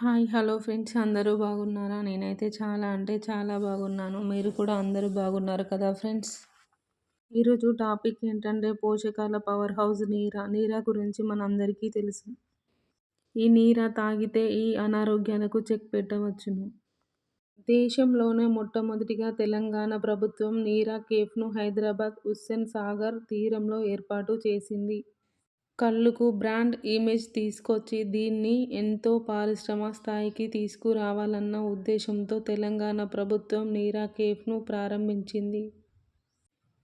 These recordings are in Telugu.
Hi hello friends. అందరూ బాగున్నారా? నేనైతే చాలా అంటే చాలా బాగున్నాను. మీరు కూడా అందరూ బాగున్నారు కదా ఫ్రెండ్స్? ఈరోజు టాపిక్ ఏంటంటే పోషకాల పవర్ హౌస్ నీరా. నీరా గురించి మనందరికీ తెలుసు. ఈ నీరా తాగితే ఈ అనారోగ్యాలకు చెక్ పెట్టవచ్చును. దేశంలోనే మొట్టమొదటిగా తెలంగాణ ప్రభుత్వం నీరా కేఫ్ను హైదరాబాద్ హుస్సేన్ సాగర్ తీరంలో ఏర్పాటు చేసింది. కళ్ళుకు బ్రాండ్ ఇమేజ్ తీసుకొచ్చి దీన్ని ఎంతో పారిశ్రమ స్థాయికి తీసుకురావాలన్న ఉద్దేశంతో తెలంగాణ ప్రభుత్వం నీరా కేఫ్ను ప్రారంభించింది.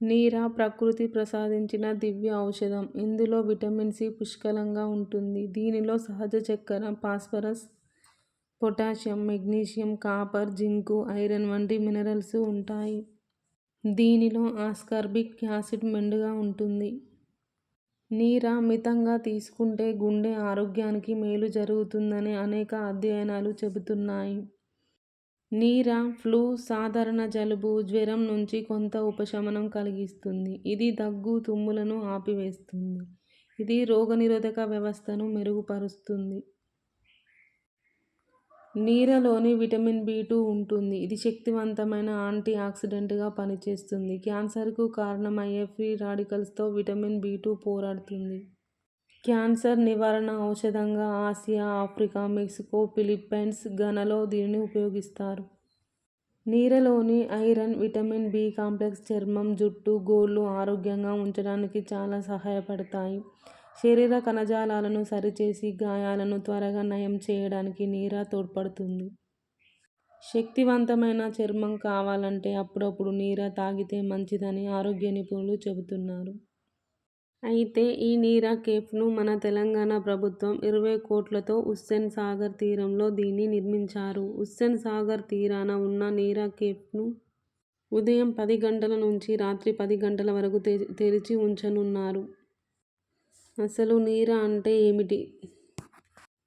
నీరా ప్రకృతి ప్రసాదించిన దివ్య ఔషధం. ఇందులో విటమిన్ సి పుష్కలంగా ఉంటుంది. దీనిలో సహజ చక్కెర, phosphorus, potassium, magnesium, copper, zinc, iron వంటి మినరల్స్ ఉంటాయి. దీనిలో ఆస్కార్బిక్ యాసిడ్ మెండుగా ఉంటుంది. నీరమితంగా తీసుకుంటే గుండె ఆరోగ్యానికి మేలు జరుగుతుందని అనేక అధ్యయనాలు చెబుతున్నాయి. నీర ఫ్లూ, సాధారణ జలుబు, జ్వరం నుంచి కొంత ఉపశమనం కలిగిస్తుంది. ఇది దగ్గు, తుమ్ములను ఆపివేస్తుంది. ఇది రోగనిరోధక వ్యవస్థను మెరుగుపరుస్తుంది. నీరలోని విటమిన్ బి టూ ఉంటుంది. ఇది శక్తివంతమైన యాంటీ ఆక్సిడెంట్గా పనిచేస్తుంది. క్యాన్సర్కు కారణమయ్యే ఫ్రీ రాడికల్స్తో విటమిన్ బి టూ పోరాడుతుంది. క్యాన్సర్ నివారణ ఔషధంగా ఆసియా, ఆఫ్రికా, మెక్సికో, ఫిలిప్పైన్స్, గనలో దీనిని ఉపయోగిస్తారు. నీరలోని ఐరన్, విటమిన్ బి కాంప్లెక్స్ చర్మం, జుట్టు, గోళ్ళు ఆరోగ్యంగా ఉంచడానికి చాలా సహాయపడతాయి. శరీర కణజాలాలను సరిచేసి గాయాలను త్వరగా నయం చేయడానికి నీరా తోడ్పడుతుంది. శక్తివంతమైన చర్మం కావాలంటే అప్పుడప్పుడు నీరా తాగితే మంచిదని ఆరోగ్య నిపుణులు చెబుతున్నారు. అయితే ఈ నీరా కేఫ్ను మన తెలంగాణ ప్రభుత్వం ఇరవై కోట్లతో హుస్సేన్ సాగర్ తీరంలో దీన్ని నిర్మించారు. హుస్సేన్ సాగర్ తీరాన ఉన్న నీరా కేఫ్ను ఉదయం పది గంటల నుంచి రాత్రి పది గంటల వరకు తెరిచి ఉంచనున్నారు. అసలు నీరా అంటే ఏమిటి?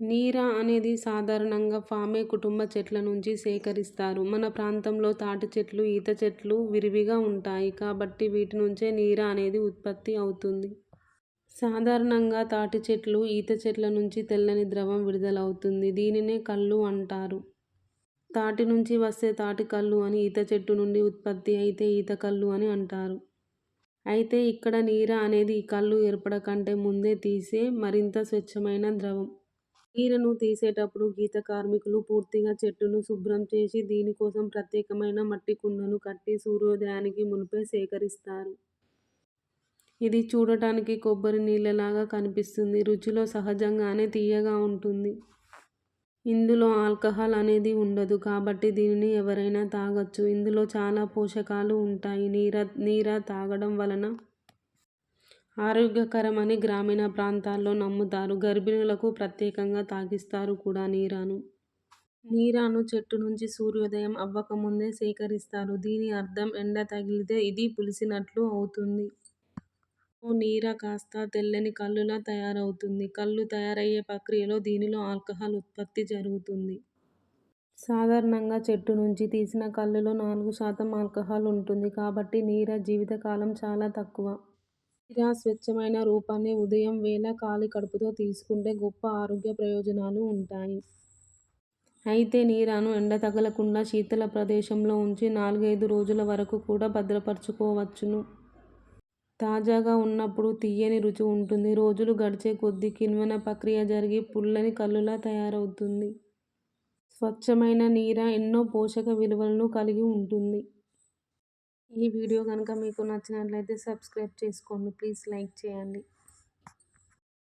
నీరా అనేది సాధారణంగా ఫామే కుటుంబ చెట్ల నుంచి సేకరిస్తారు. మన ప్రాంతంలో తాటి చెట్లు, ఈత చెట్లు విరివిగా ఉంటాయి కాబట్టి వీటి నుంచే నీర అనేది ఉత్పత్తి అవుతుంది. సాధారణంగా తాటి చెట్లు, ఈత చెట్ల నుంచి తెల్లని ద్రవం విడుదలవుతుంది. దీనినే కళ్ళు అంటారు. తాటి నుంచి వస్తే తాటి అని, ఈత చెట్టు నుండి ఉత్పత్తి అయితే ఈత కళ్ళు అని అంటారు. అయితే ఇక్కడ నీర అనేది ఈ ఏర్పడకంటే ముందే తీసే మరింత స్వచ్ఛమైన ద్రవం. నీరను తీసేటప్పుడు గీత కార్మికులు పూర్తిగా చెట్టును శుభ్రం చేసి దీని కోసం ప్రత్యేకమైన మట్టి కుండను కట్టి సూర్యోదయానికి మునుపే సేకరిస్తారు. ఇది చూడటానికి కొబ్బరి నీళ్ళలాగా కనిపిస్తుంది. రుచిలో సహజంగానే తీయగా ఉంటుంది. ఇందులో ఆల్కహాల్ అనేది ఉండదు కాబట్టి దీనిని ఎవరైనా తాగొచ్చు. ఇందులో చాలా పోషకాలు ఉంటాయి. నీరా నీరా తాగడం వలన ఆరోగ్యకరమని గ్రామీణ ప్రాంతాల్లో నమ్ముతారు. గర్భిణులకు ప్రత్యేకంగా తాగిస్తారు కూడా నీరాను. నీరాను చెట్టు నుంచి సూర్యోదయం అవ్వకముందే సేకరిస్తారు. దీని అర్థం ఎండ తగిలితే ఇది పులిసినట్లు అవుతుంది. సో కాస్త తెల్లని కల్లులా తయారవుతుంది. కల్లు తయారయ్యే ప్రక్రియలో దీనిలో ఆల్కహాల్ ఉత్పత్తి జరుగుతుంది. సాధారణంగా చెట్టు నుంచి తీసిన కల్లులో నాలుగు శాతం ఆల్కహాల్ ఉంటుంది కాబట్టి నీరా జీవితకాలం చాలా తక్కువ. నీర స్వచ్ఛమైన రూపాన్ని ఉదయం వేళ ఖాళీ కడుపుతో తీసుకుంటే గొప్ప ఆరోగ్య ప్రయోజనాలు ఉంటాయి. అయితే నీరాను ఎండ తగలకుండా శీతల ప్రదేశంలో ఉంచి నాలుగైదు రోజుల వరకు కూడా భద్రపరచుకోవచ్చును. తాజాగా ఉన్నప్పుడు తియ్యని రుచి ఉంటుంది. రోజులు గడిచే కొద్దీ కిణ్వన ప్రక్రియ జరిగి పుల్లని కల్లులా తయారవుతుంది. స్వచ్ఛమైన నీరా ఎన్నో పోషక విలువలను కలిగి ఉంటుంది. ఈ వీడియో గనుక మీకు నచ్చినట్లయితే సబ్స్క్రైబ్ చేసుకోండి. ప్లీజ్ లైక్ చేయండి.